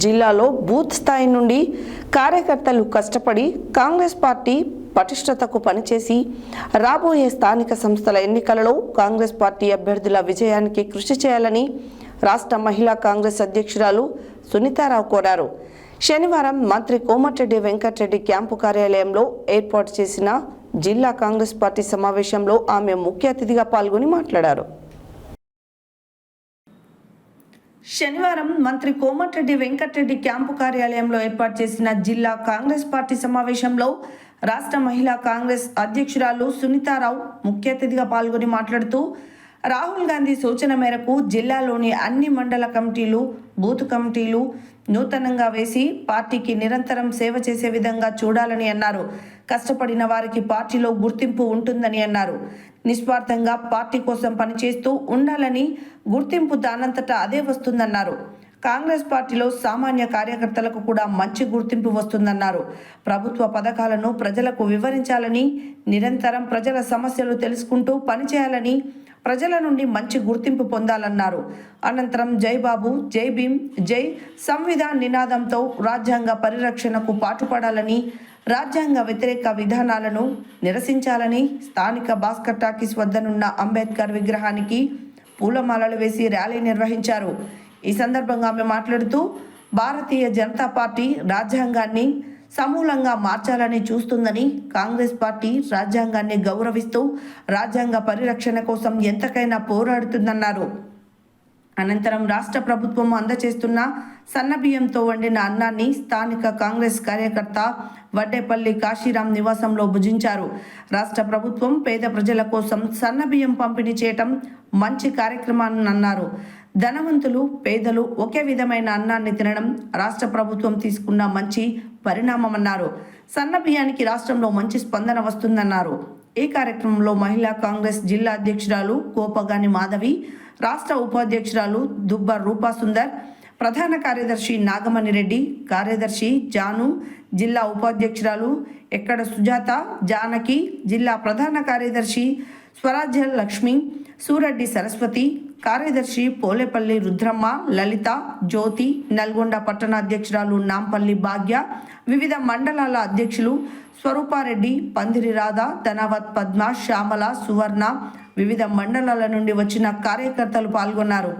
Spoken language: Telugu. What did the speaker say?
జిల్లాలో బూత్ స్థాయి నుండి కార్యకర్తలు కష్టపడి కాంగ్రెస్ పార్టీ పటిష్టతకు పనిచేసి రాబోయే స్థానిక సంస్థల ఎన్నికలలో కాంగ్రెస్ పార్టీ అభ్యర్థుల విజయానికి కృషి చేయాలని రాష్ట్ర మహిళా కాంగ్రెస్ అధ్యక్షురాలు సునీతారావు కోరారు. శనివారం మంత్రి కోమటిరెడ్డి వెంకటరెడ్డి క్యాంపు కార్యాలయంలో ఏర్పాటు చేసిన జిల్లా కాంగ్రెస్ పార్టీ సమావేశంలో ఆమె ముఖ్య అతిథిగా పాల్గొని మాట్లాడారు. శనివారం మంత్రి కోమటిరెడ్డి వెంకటరెడ్డి క్యాంపు కార్యాలయంలో ఏర్పాటు చేసిన జిల్లా కాంగ్రెస్ పార్టీ సమావేశంలో రాష్ట్ర మహిళా కాంగ్రెస్ అధ్యక్షురాలు సునీతారావు ముఖ్య అతిథిగా పాల్గొని మాట్లాడుతూ రాహుల్ గాంధీ సూచన మేరకు జిల్లాలోని అన్ని మండల కమిటీలు బూత్ కమిటీలు నూతనంగా వేసి పార్టీకి నిరంతరం సేవ చేసే విధంగా చూడాలని అన్నారు. కష్టపడిన వారికి పార్టీలో గుర్తింపు ఉంటుందని అన్నారు. నిస్వార్థంగా పార్టీ కోసం పనిచేస్తూ ఉండాలని గుర్తింపు దానంతటా అదే వస్తుందన్నారు. కాంగ్రెస్ పార్టీలో సామాన్య కార్యకర్తలకు కూడా మంచి గుర్తింపు వస్తుందన్నారు. ప్రభుత్వ పథకాలను ప్రజలకు వివరించాలని నిరంతరం ప్రజల సమస్యలు తెలుసుకుంటూ పనిచేయాలని ప్రజల నుండి మంచి గుర్తింపు పొందాలన్నారు. అనంతరం జై బాబు జై భీమ్ జై సంవిధాన్ నినాదంతో రాజ్యాంగ పరిరక్షణకు పాటుపడాలని రాజ్యాంగ వ్యతిరేక విధానాలను నిరసించాలని స్థానిక భాస్కర్ టాకీస్ వద్దనున్న అంబేద్కర్ విగ్రహానికి పూలమాలలు వేసి ర్యాలీ నిర్వహించారు. ఈ సందర్భంగా ఆమె మాట్లాడుతూ భారతీయ జనతా పార్టీ రాజ్యాంగాన్ని సమూలంగా మార్చాలని చూస్తుందని కాంగ్రెస్ పార్టీ రాజ్యాంగాన్ని గౌరవిస్తూ రాజ్యాంగ పరిరక్షణ కోసం ఎంతకైనా పోరాడుతుందన్నారు. అనంతరం రాష్ట్ర ప్రభుత్వం అందచేస్తున్న సన్నబియ్యంతో వండిన అన్నాన్ని స్థానిక కాంగ్రెస్ కార్యకర్త వడ్డేపల్లి కాశీరాం నివాసంలో భుజించారు. రాష్ట్ర ప్రభుత్వం పేద ప్రజల కోసం సన్నబియ్యం పంపిణీ చేయటం మంచి కార్యక్రమాన్ని అన్నారు ధనవంతులు పేదలు ఒకే విధమైన అన్నాన్ని తినడం రాష్ట్ర ప్రభుత్వం తీసుకున్న మంచి పరిణామమన్నారు. సన్న బియ్యానికి రాష్ట్రంలో మంచి స్పందన వస్తుందన్నారు. ఈ కార్యక్రమంలో మహిళా కాంగ్రెస్ జిల్లా అధ్యక్షురాలు కోపగాని మాధవి రాష్ట్ర ఉపాధ్యక్షురాలు దుబ్బ రూపా సుందర్ ప్రధాన కార్యదర్శి నాగమణి రెడ్డి కార్యదర్శి జాను జిల్లా ఉపాధ్యక్షురాలు ఎక్కడ సుజాత జానకి జిల్లా ప్రధాన కార్యదర్శి స్వరాజ్య లక్ష్మి సూరెడ్డి సరస్వతి కార్యదర్శి పోలేపల్లి రుద్రమ్మ లలిత జ్యోతి నల్గొండ పట్టణ అధ్యక్షురాలు నాంపల్లి భాగ్య వివిధ మండలాల అధ్యక్షులు స్వరూపారెడ్డి పందిరి రాధ ధనవత్ పద్మ శ్యామల సువర్ణ వివిధ మండలాల నుండి వచ్చిన కార్యకర్తలు పాల్గొన్నారు.